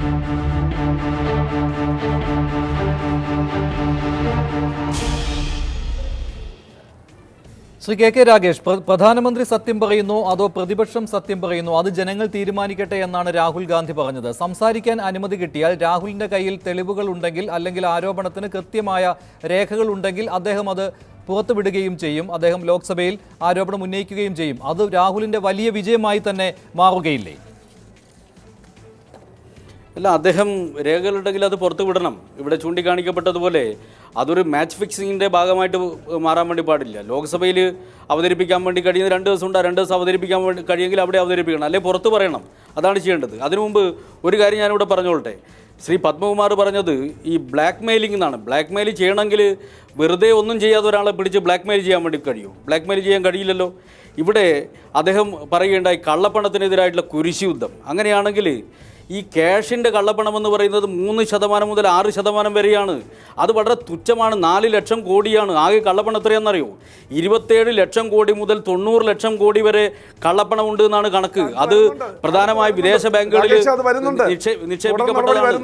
Shri K K Ragesh പ്രധാനമന്ത്രി സത്യം പറയുന്നു അതോ പ്രതിപക്ഷം സത്യം പറയുന്നു? അത് ജനങ്ങൾ തീരുമാനിക്കട്ടെ എന്നാണ് രാഹുൽ ഗാന്ധി പറഞ്ഞത്. സംസാരിക്കാൻ അനുമതി കിട്ടിയാൽ രാഹുലിന്റെ കയ്യിൽ തെളിവുകൾ ഉണ്ടെങ്കിൽ അല്ലെങ്കിൽ ആരോപണത്തിന് കൃത്യമായ രേഖകൾ ഉണ്ടെങ്കിൽ അദ്ദേഹം അത് പുറത്തുവിടുകയും ചെയ്യും. അദ്ദേഹം ലോക്സഭയിൽ ആരോപണം ഉന്നയിക്കുകയും ചെയ്യും. അത് രാഹുലിന്റെ വലിയ വിജയമായി തന്നെ മാറുകയില്ലേ? അല്ല അദ്ദേഹം രേഖകളുണ്ടെങ്കിൽ അത് പുറത്തു വിടണം. ഇവിടെ ചൂണ്ടിക്കാണിക്കപ്പെട്ടതുപോലെ അതൊരു മാച്ച് ഫിക്സിങ്ങിന്റെ ഭാഗമായിട്ട് മാറാൻ വേണ്ടി പാടില്ല. ലോക്സഭയിൽ അവതരിപ്പിക്കാൻ വേണ്ടി കഴിയുന്ന രണ്ട് ദിവസം ഉണ്ട്. രണ്ട് ദിവസം അവതരിപ്പിക്കാൻ വേണ്ടി കഴിയുമെങ്കിൽ അവിടെ അവതരിപ്പിക്കണം. അല്ലെങ്കിൽ പുറത്ത് പറയണം. അതാണ് ചെയ്യേണ്ടത്. അതിനു മുമ്പ് ഒരു കാര്യം ഞാനിവിടെ പറഞ്ഞോളട്ടെ ശ്രീ പത്മകുമാർ പറഞ്ഞത് ഈ ബ്ലാക്ക് മെയിലിംഗ് എന്നാണ്. ബ്ലാക്ക് മെയിൽ ചെയ്യണമെങ്കിൽ വെറുതെ ഒന്നും ചെയ്യാതെ ഒരാളെ പിടിച്ച് ബ്ലാക്ക് മെയിൽ ചെയ്യാൻ വേണ്ടി കഴിയും. ബ്ലാക്ക് മെയിൽ ചെയ്യാൻ കഴിയില്ലല്ലോ. ഇവിടെ അദ്ദേഹം പറയുകയുണ്ടായി കള്ളപ്പണത്തിനെതിരായിട്ടുള്ള കുരിശി യുദ്ധം. അങ്ങനെയാണെങ്കിൽ ഈ ക്യാഷിന്റെ കള്ളപ്പണം എന്ന് പറയുന്നത് മൂന്ന് ശതമാനം മുതൽ ആറ് ശതമാനം വരെയാണ്. അത് വളരെ തുച്ഛമാണ്. നാല് ലക്ഷം കോടിയാണ്. ആകെ കള്ളപ്പണം എത്രയാണെന്നറിയോ? ഇരുപത്തേഴ് ലക്ഷം കോടി മുതൽ തൊണ്ണൂറ് ലക്ഷം കോടി വരെ കള്ളപ്പണം ഉണ്ട് എന്നാണ് കണക്ക്. അത് പ്രധാനമായും വിദേശ ബാങ്കുകളിൽ നിക്ഷേപിക്കപ്പെട്ടതാണ്.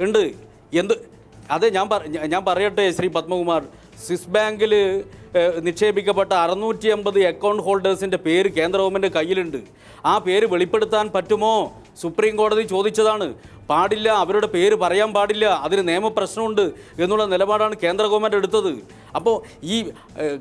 ഉണ്ട്. എന്ത്? അതെ ഞാൻ പറ- ഞാൻ- ഞാൻ പറയട്ടെ ശ്രീ പത്മകുമാർ. സ്വിസ് ബാങ്കിൽ നിക്ഷേപിക്കപ്പെട്ട അറുന്നൂറ്റി അമ്പത് അക്കൗണ്ട് ഹോൾഡേഴ്സിന്റെ പേര് കേന്ദ്ര ഗവൺമെന്റ് കയ്യിലുണ്ട്. ആ പേര് വെളിപ്പെടുത്താൻ പറ്റുമോ? സുപ്രീം കോടതി ചോദിച്ചതാണ്. പാടില്ല അവരുടെ പേര് പറയാൻ പാടില്ല അതിന് നിയമപ്രശ്നമുണ്ട് എന്നുള്ള നിലപാടാണ് കേന്ദ്ര ഗവൺമെന്റ് എടുത്തത്. അപ്പോൾ ഈ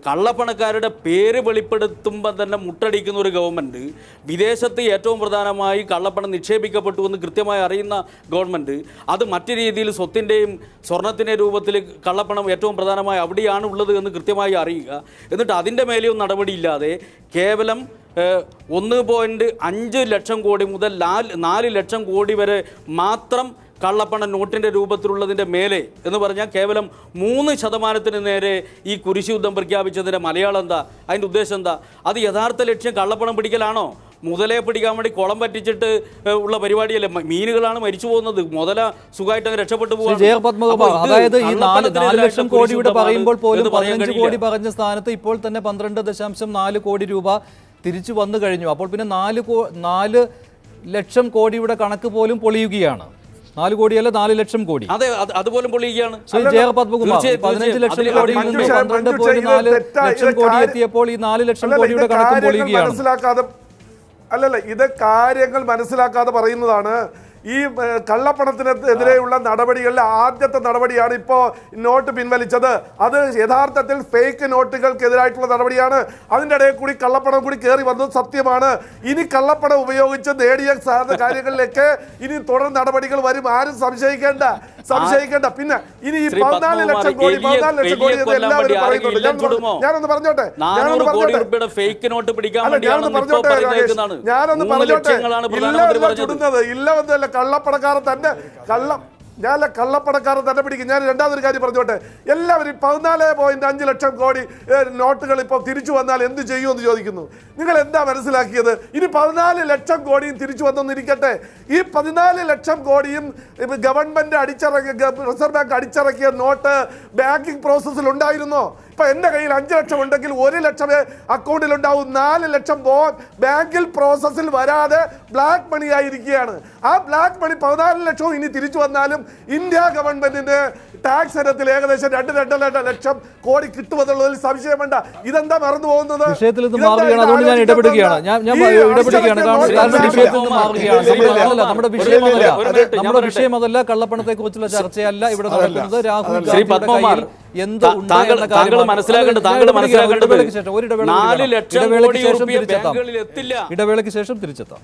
കള്ളപ്പണക്കാരുടെ പേര് വെളിപ്പെടുത്തുമ്പോൾ തന്നെ മുട്ടടിക്കുന്ന ഒരു ഗവൺമെന്റ് വിദേശത്ത് ഏറ്റവും പ്രധാനമായി കള്ളപ്പണം നിക്ഷേപിക്കപ്പെട്ടു എന്ന് കൃത്യമായി അറിയുന്ന ഗവൺമെന്റ് അത് മറ്റു രീതിയിൽ സ്വത്തിന്റെയും സ്വർണത്തിന്റെ രൂപത്തിൽ കള്ളപ്പണം ഏറ്റവും പ്രധാനമായി അവിടെയാണ് ഉള്ളത് എന്ന് കൃത്യമായി അറിയുക. എന്നിട്ട് അതിന്റെ മേലെയും നടപടിയില്ലാതെ കേവലം ഒന്ന് പോയിന്റ് അഞ്ച് ലക്ഷം കോടി മുതൽ നാല് നാല് ലക്ഷം കോടി വരെ മാത്രം കള്ളപ്പണം നോട്ടിന്റെ രൂപത്തിലുള്ളതിന്റെ മേലെ എന്ന് പറഞ്ഞാൽ കേവലം മൂന്ന് ശതമാനത്തിന് നേരെ ഈ കുരിശ് യുദ്ധം പ്രഖ്യാപിച്ചതിന്റെ മലയാളം എന്താ? അതിന്റെ ഉദ്ദേശം എന്താ? അത് യഥാർത്ഥ ലക്ഷ്യം കള്ളപ്പണം പിടിക്കലാണോ? മുതലേ പിടിക്കാൻ വേണ്ടി കുളം പറ്റിച്ചിട്ട് ഉള്ള പരിപാടിയല്ലേ? മീനുകളാണ് മരിച്ചു പോകുന്നത്. മുതല സുഖമായിട്ട് അങ്ങ് രക്ഷപ്പെട്ടു അതായത് ഈ ലക്ഷം പറയുമ്പോൾ പോലും പതിനഞ്ച്. കോടി പറഞ്ഞ സ്ഥാനത്ത് ഇപ്പോൾ തന്നെ പന്ത്രണ്ട് ദശാംശം നാല് കോടി രൂപ തിരിച്ചു വന്നു കഴിഞ്ഞു. അപ്പോൾ പിന്നെ നാല് കോ നാല് ലക്ഷം കോടിയുടെ കണക്ക് പോലും പൊളിയുകയാണ്. നാല് കോടിയല്ല നാല് ലക്ഷം കോടി. അതെ അതുപോലും പൊളിയുകയാണ്. പതിനഞ്ച് ലക്ഷം കോടി പന്ത്രണ്ട് പോയിന്റ് നാല് ലക്ഷം കോടി എത്തിയപ്പോൾ ഈ നാല് ലക്ഷം കോടിയുടെ കണക്ക് പൊളിയുകയാണ്. മനസ്സിലാക്കാതെ അല്ലല്ല ഇത് കാര്യങ്ങൾ മനസ്സിലാക്കാതെ പറയുന്നതാണ് ഈ കള്ളപ്പണത്തിനെതിരെയുള്ള നടപടികളിലെ ആദ്യത്തെ നടപടിയാണ് ഇപ്പോൾ നോട്ട് പിൻവലിച്ചത്. അത് യഥാർത്ഥത്തിൽ ഫേക്ക് നോട്ടുകൾക്കെതിരായിട്ടുള്ള നടപടിയാണ്. അതിന്റെ ഇടയിൽ കൂടി കള്ളപ്പണം കൂടി കയറി വന്നത് സത്യമാണ്. ഇനി കള്ളപ്പണം ഉപയോഗിച്ച് നേടിയ കാര്യങ്ങളിലേക്ക് ഇനി തുടർ നടപടികൾ വരും. ആരും സംശയിക്കേണ്ട. സംശയിക്കേണ്ട. പിന്നെ ഇനി ഈ പതിനാല് ലക്ഷം കോടി പതിനാല് ലക്ഷം കോടി എന്ന് എല്ലാവരും പറയുന്നുണ്ട്? ഞാനൊന്ന് പറഞ്ഞോട്ടെ? ഞാനൊന്ന് പറഞ്ഞോട്ടെ? ഫേക്ക് നോട്ട് പിടിക്കാൻ ഞാനൊന്ന് പറഞ്ഞോട്ടെ രാകേഷ്. ഞാനൊന്ന് പറഞ്ഞോട്ടെ? ഇല്ല ചുടുന്നത് ഇല്ല എന്നല്ല കള്ളപ്പണക്കാരൻ തന്നെ കള്ള. ഞാനല്ല കള്ളപ്പണക്കാരൻ തന്നെ പിടിക്കും. ഞാൻ രണ്ടാമതൊരു കാര്യം പറഞ്ഞോട്ടെ. എല്ലാവരും പതിനാല് പോയിന്റ് അഞ്ച് ലക്ഷം കോടി നോട്ടുകൾ ഇപ്പോൾ തിരിച്ചു വന്നാൽ എന്ത് ചെയ്യുമെന്ന് ചോദിക്കുന്നു. നിങ്ങൾ എന്താ മനസ്സിലാക്കിയത്? ഇനി പതിനാല് ലക്ഷം കോടിയും തിരിച്ചു വന്നെന്നിരിക്കട്ടെ. ഈ പതിനാല് ലക്ഷം കോടിയും ഗവൺമെന്റ് അടിച്ചിറക്കിയ റിസർവ് ബാങ്ക് അടിച്ചിറക്കിയ നോട്ട് ബാങ്കിങ് പ്രോസസ്സിൽ ഉണ്ടായിരുന്നോ? ഇപ്പൊ എന്റെ കയ്യിൽ അഞ്ചു ലക്ഷം ഉണ്ടെങ്കിൽ ഒരു ലക്ഷം അക്കൗണ്ടിൽ ഉണ്ടാവും നാല് ലക്ഷം പോ ബാങ്കിൽ പ്രോസസ്സിൽ വരാതെ ബ്ലാക്ക് മണി ആയിരിക്കുകയാണ്. ആ ബ്ലാക്ക് മണി പതിനാല് ലക്ഷവും ഇനി തിരിച്ചു വന്നാലും ഇന്ത്യ ഗവൺമെന്റിന് ടാക്സ് ഇനത്തിൽ ഏകദേശം രണ്ട് രണ്ടര ലക്ഷം കോടി കിട്ടുമെന്നുള്ളതിൽ സംശയം വേണ്ട. ഇതെന്താ മറന്നു പോകുന്നത്? വിഷയത്തിൽ നിന്ന് ഇതെന്താ മാറുകയാണ്. അതുകൊണ്ട് ഞാൻ ഇടപെടുകയാണ്. ഞാൻ ഞാൻ ഇടപെടുകയാണ്. കാരണം വിഷയത്തിൽ നിന്ന് മാറുകയാണ്. നമ്മുടെ വിഷയം അതല്ല നമ്മുടെ വിഷയം അതല്ല. കള്ളപ്പണത്തെ കുറിച്ചുള്ള ചർച്ചയല്ല ഇവിടെ നടക്കുന്നത്. രാഹുൽ താങ്കൾ. മനസ്സിലാക്കേണ്ടത് താങ്കൾ. മനസ്സിലാക്കേണ്ടത് നാല് ലക്ഷം. കോടി ബാങ്കുകളിൽ എത്തില്ല ഇടവേളയ്ക്ക് ശേഷം തിരിച്ചെത്താം